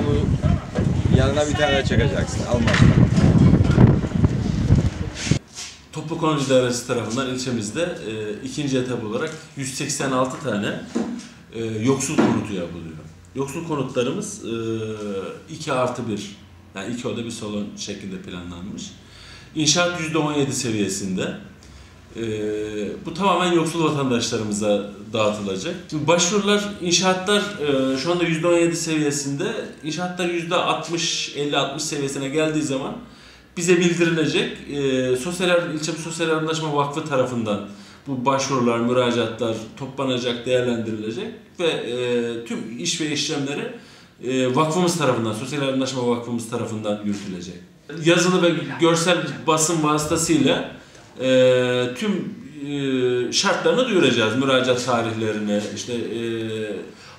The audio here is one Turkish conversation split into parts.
Onu yanına bir tane çekeceksin. Almazlar. Toplu Konut İdaresi tarafından ilçemizde e, ikinci etap olarak 186 tane e, yoksul konutu yapılıyor. Yoksul konutlarımız e, 2 artı 1, yani iki oda bir salon şeklinde planlanmış. İnşaat %17 seviyesinde. E, bu tamamen yoksul vatandaşlarımıza dağıtılacak. Şimdi başvurular, inşaatlar e, şu anda %17 seviyesinde. İnşaatlar %60, 50-60 seviyesine geldiği zaman bize bildirilecek. E, Sosyal İlçe Sosyal Yardımlaşma Vakfı tarafından bu başvurular, müracaatlar toplanacak, değerlendirilecek ve e, tüm iş ve işlemleri e, vakfımız tarafından, Sosyal Yardımlaşma Vakfımız tarafından yürütülecek. Yazılı ve görsel basın vasıtasıyla e, tüm e, şartlarını duyuracağız. Müracaat tarihlerini, işte e,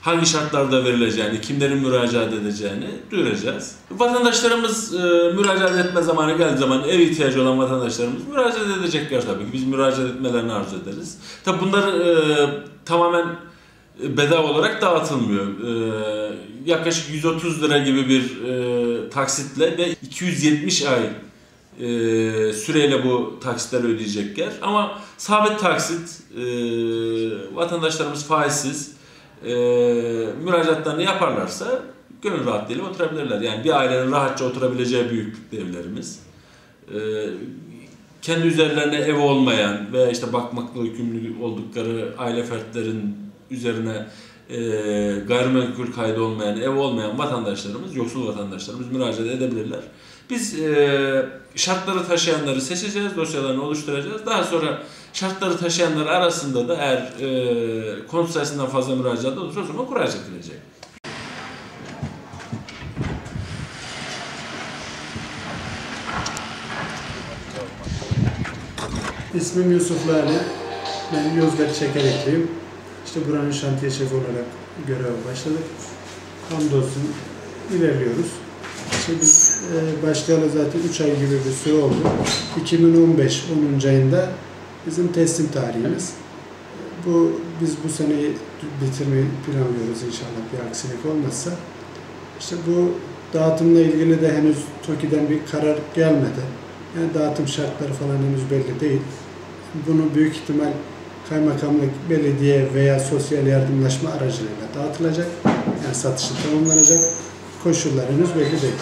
hangi şartlarda verileceğini, kimlerin müracaat edeceğini duyuracağız. Vatandaşlarımız e, müracaat etme zamanı geldiği zaman ev ihtiyacı olan vatandaşlarımız müracaat edecekler tabii ki. Biz müracaat etmelerini arzu ederiz. Tabii bunlar e, tamamen bedava olarak dağıtılmıyor. E, yaklaşık 130 lira gibi bir e, taksitle ve 270 ay e, süreyle bu taksitler ödeyecekler. Ama sabit taksit e, vatandaşlarımız faizsiz e, müracaatlarını yaparlarsa gönül rahatlığıyla oturabilirler. Yani bir ailenin rahatça oturabileceği büyüklükte evlerimiz. E, kendi üzerlerine ev olmayan ve işte bakmakla yükümlü oldukları aile fertlerin üzerine e, gayrimenkul kaydı olmayan, ev olmayan vatandaşlarımız, yoksul vatandaşlarımız müracaat edebilirler. Biz e, şartları taşıyanları seçeceğiz, dosyalarını oluşturacağız. Daha sonra şartları taşıyanlar arasında da eğer e, konut sayısından fazla müracaat olursa o zaman kura çekilecek. İsmim Yusuf Lale. Ben Yozgat Çekerekliyim. İşte buranın şantiye şefi olarak göreve başladık. Hamdolsun ilerliyoruz. İşte biz e, başlayalı zaten 3 ay gibi bir süre oldu. 2015 10. ayında bizim teslim tarihimiz. Bu biz bu seneyi bitirmeyi planlıyoruz inşallah bir aksilik olmazsa. İşte bu dağıtımla ilgili de henüz TOKİ'den bir karar gelmedi. Yani dağıtım şartları falan henüz belli değil. Bunu büyük ihtimal kaymakamlık, belediye veya sosyal yardımlaşma aracılığıyla dağıtılacak. Yani satışı tamamlanacak. Koşullar henüz belli değil.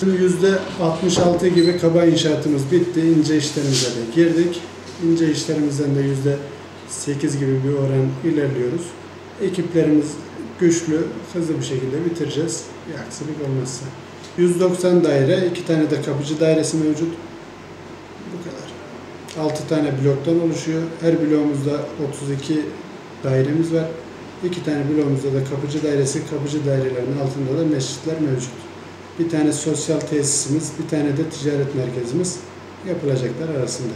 Şimdi yüzde 66 gibi kaba inşaatımız bitti. İnce işlerimize de girdik. İnce işlerimizden de yüzde 8 gibi bir oran ilerliyoruz. Ekiplerimiz güçlü, hızlı bir şekilde bitireceğiz. Bir aksilik olmazsa. 190 daire, iki tane de kapıcı dairesi mevcut. Bu kadar. 6 tane bloktan oluşuyor. Her bloğumuzda 32 dairemiz var. İki tane bloğumuzda da kapıcı dairesi, kapıcı dairelerinin altında da mescitler mevcut. Bir tane sosyal tesisimiz, bir tane de ticaret merkezimiz yapılacaklar arasında.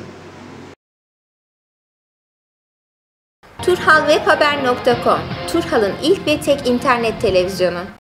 Turhalwebhaber.com Turhal'ın ilk ve tek internet televizyonu.